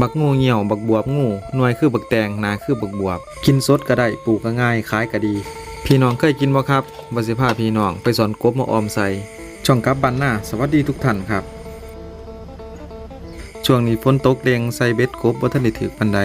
บักงูเหี่ยว บักบวบงูหน่วยคือบักแตงนาคือบักบวบ กินสดก็ได้ปลูกก็ง่ายขายก็ดี พี่น้องเคยกินบ่ครับบ่สิพาพี่น้องไปสอนกบมาออมใส่ช่องกับบันหน้าสวัสดีทุกท่านครับ ช่วงนี้ฝนตกแรงใส่เบ็ดกบบ่ทันได้ถือปันได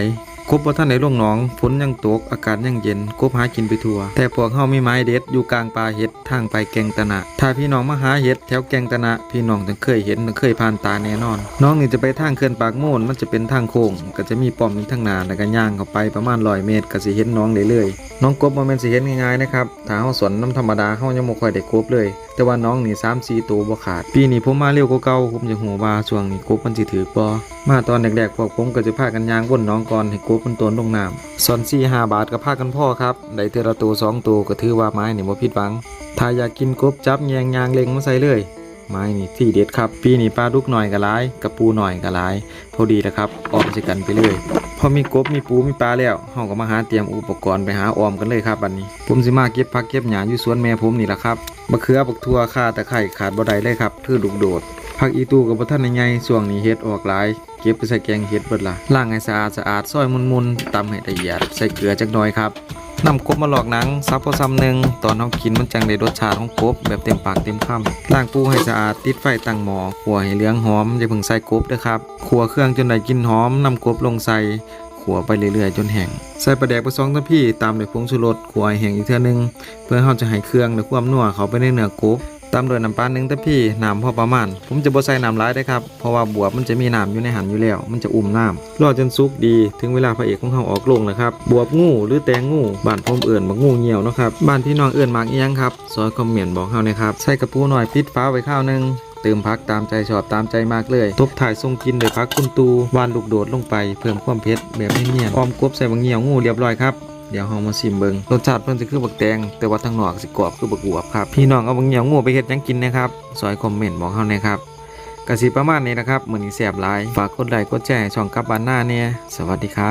กบบ่ทันได้ลงหนองฝนยังตกอากาศยังเย็นกบหากินไปทั่ว แต่พวกเฮามีไม้เด็ดอยู่กลางป่าเห็ดทางไปแกงตะนะถ้าพี่น้องมาหาเห็ดแถวแกงตะนะพี่น้องต้องเคยเห็นต้องเคยผ่านตาแน่นอน น้องนี่จะไปทางเขื่อนปากโมนมันจะเป็นทางโค้งก็จะมีป้อมอยู่ทางนาแล้วก็ย่างเข้าไปประมาณ100เมตรก็สิเห็นน้องได้เลยน้องกบบ่แม่นสิเห็นง่ายๆนะครับถ้าเฮาสวนน้ำธรรมดาเฮายังบ่ค่อยได้กบเลย แต่ว่าน้องนี่สามสี่ตัวบ่ขาด ปีนี้ผมมาเร็วกว่าเก่าผมจะหัว่าช่วงนี้กบมันสิถือปอมาตอนแรกๆพวกผมก็จะพากันยางวนน้องก่อนให้กบมันตัวลงน้ำสอนสี่ห้าบาทก็พากันพ่อครับได้เทื่อละตัวสองตัวก็ถือว่าไม้นี่บ่ผิดหวังถ้าอยากกินกบจับแยงยางเล็งมาใส่เลย ไม้นี่ที่เด็ดครับ ปีนี้ปลาดุกหน่อยก็หลายกระปูหน่อยก็หลายพอดีแล้วครับออมสิกันไปเรื่อยพอมีกบมีปูมีปลาแล้วเฮาก็มาหาเตรียมอุปกรณ์ไปหาออมกันเลยครับบัดนี้ ผมสิมาเก็บผักเก็บหญ้าอยู่สวนแม่ผมนี่แหละครับมะเขือบักทั่วข่าตะไคร้ขาดบ่ได้เลยครับคือลูกโดดผักอีตูกับบ่ทันใหญ่ช่วงนี้เฮ็ดออกหลายเก็บไปใส่แกงเฮ็ดเบิดละล้างให้สะอาดสะอาดซอยมุนๆตำให้ละเอียดใส่เกลือจักหน่อยครับ นำกบมาหลอกหนังซับพอซ้ำหนึ่งตอนเอากินมันจังได้รสชาติของกบแบบเต็มปากเต็มคำล้างปูให้สะอาดติดไฟตั้งหม้อขัวให้เหลืองหอมอย่าเพิ่งใส่กบเด้อครับขัวเครื่องจนได้กลินหอมนำกบลงใส่ขัวไปเรื่อยๆ จนแห้งใส่ปลาแดกไปสองทัพพี่ตามด้วยผงชูรสขัวให้แห้งอีกเท่านึง เพื่อเขาจะให้เครื่องและความนัวเขาไปในเนื้อกบ ตามด้วยน้ำปลาหนึ่งทัพพี่น้ำพอประมาณ ผมจะบ่ใส่น้ำร้ายได้ครับ เพราะว่าบวบมันจะมีน้ำอยู่ในหันอยู่แล้ว มันจะอุ่มน้ำรอจนสุกดี ถึงเวลาพระเอกของเขาออกโรงแล้วครับ บวบงูหรือแตงงูบ้านผมเอื่นบักงูเหี่ยวนะครับ บ้านพี่น้องเอื่นมากเอียงครับ ซอยคอมเมนต์บอกเฮานะครับ ใส่กระปูหน่อยปิดฟ้าไว้ข้าวหนึงเติมพักตามใจชอบตามใจมากเลย ทบถ่ายทรงกินโดยพักคุณตูวานลูกโดดลงไปเพิ่มความเผ็ดแบบเนียนๆออมกบใส่บางเหี่ยวงูเรียบร้อยครับ เดี๋ยวเฮามาชิมเบิงรสชาติเพิ่นจะคือบักแตงแต่ว่าทางนอกสิกรอบคือบักบวบครับพี่น้องเอาบางเหี่ยวงูไปเฮ็ดยังกินนะครับซอยคอมเมนต์บอกเฮาหนะครับกระสีประมาณนี้นะครับเหมือนแสบหลายฝากกดไลค์กดแชร์ช่องกับบานหน้าเนี่ยสวัสดีครับ